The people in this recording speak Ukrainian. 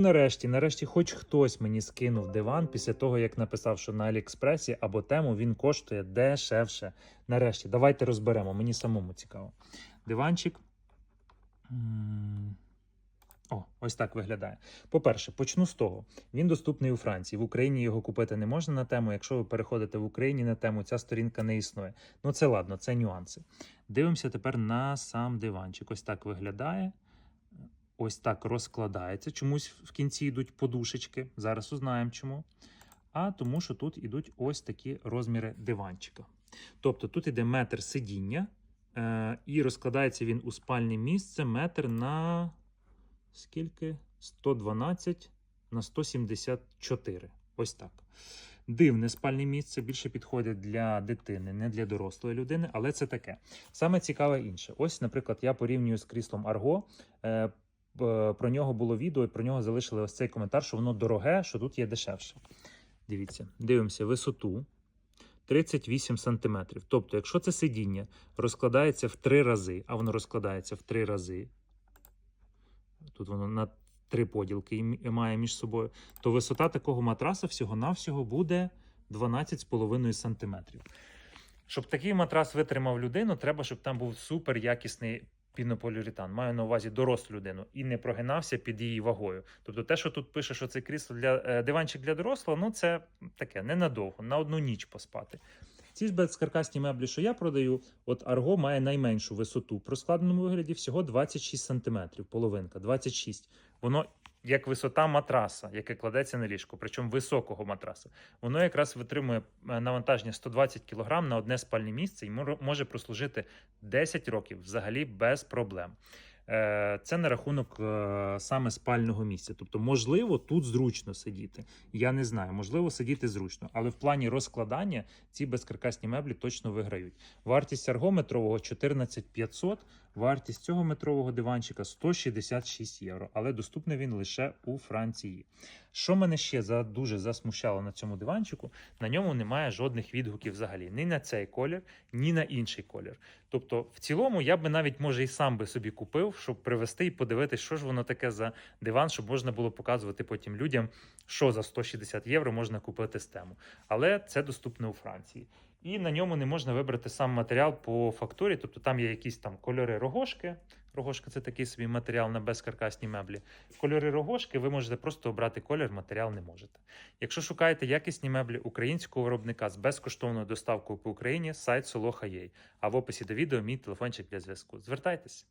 Нарешті, нарешті, хоч хтось мені скинув диван після того, як написав, що на Аліекспресі або тему він коштує дешевше. Нарешті, давайте розберемо. Мені самому цікаво. Диванчик. О, ось так виглядає. По-перше, почну з того. Він доступний у Франції. В Україні його купити не можна на тему. Якщо ви переходите в Україні на тему, ця сторінка не існує. Ну це ладно, це нюанси. Дивимося тепер на сам диванчик. Ось так виглядає. Ось так розкладається. Чомусь в кінці йдуть подушечки. Зараз узнаємо чому. А тому, що тут йдуть ось такі розміри диванчика. Тобто тут іде метр сидіння, е, і розкладається він у спальне місце метр на скільки? 112 на 174. Ось так. Дивне спальне місце більше підходить для дитини, не для дорослої людини, але це таке. Саме цікаве інше. Ось, наприклад, я порівнюю з кріслом Арго. Е, про нього було відео, і про нього залишили ось цей коментар, що воно дороге, що тут є дешевше. Дивіться, дивимося висоту 38 см. Тобто, якщо це сидіння розкладається в три рази, а воно розкладається в три рази, тут воно на три поділки має між собою, то висота такого матраса всього-навсього буде 12,5 см. Щоб такий матрас витримав людину, треба, щоб там був супер якісний пінополіуретан. Маю на увазі дорослу людину і не прогинався під її вагою. Тобто, те, що тут пише, що це крісло для е, диванчик для дорослого, ну це таке ненадовго, на одну ніч поспати. Ці ж безкаркасні меблі, що я продаю, от Арго має найменшу висоту. При складеному вигляді всього 26 см, половинка, 26. Воно як висота матраса, яке кладеться на ліжко, причому високого матраса. Воно якраз витримує е, навантаження 120 кг на одне спальне місце і може прослужити 10 років взагалі без проблем. Е, Це на рахунок е, саме спального місця. Тобто, можливо, тут зручно сидіти. Я не знаю, можливо, сидіти зручно, але в плані розкладання ці безкаркасні меблі точно виграють. Вартість аргометрового 14 500, вартість цього метрового диванчика 166 євро, але доступний він лише у Франції. Що мене ще за дуже засмущало на цьому диванчику? На ньому немає жодних відгуків взагалі ні на цей колір, ні на інший колір. Тобто, в цілому, я би навіть може і сам би собі купив, щоб привезти і подивитися, що ж воно таке за диван, щоб можна було показувати потім людям, що за 160 євро можна купити з тему. Але це доступно у Франції. І на ньому не можна вибрати сам матеріал по фактурі, тобто там є якісь там кольори рогошки. Рогошка це такий собі матеріал на безкаркасні меблі. Кольори рогошки ви можете просто обрати колір, матеріал не можете. Якщо шукаєте якісні меблі українського виробника з безкоштовною доставкою по Україні, сайт Soloha.ua. А в описі до відео мій телефончик для зв'язку. Звертайтеся.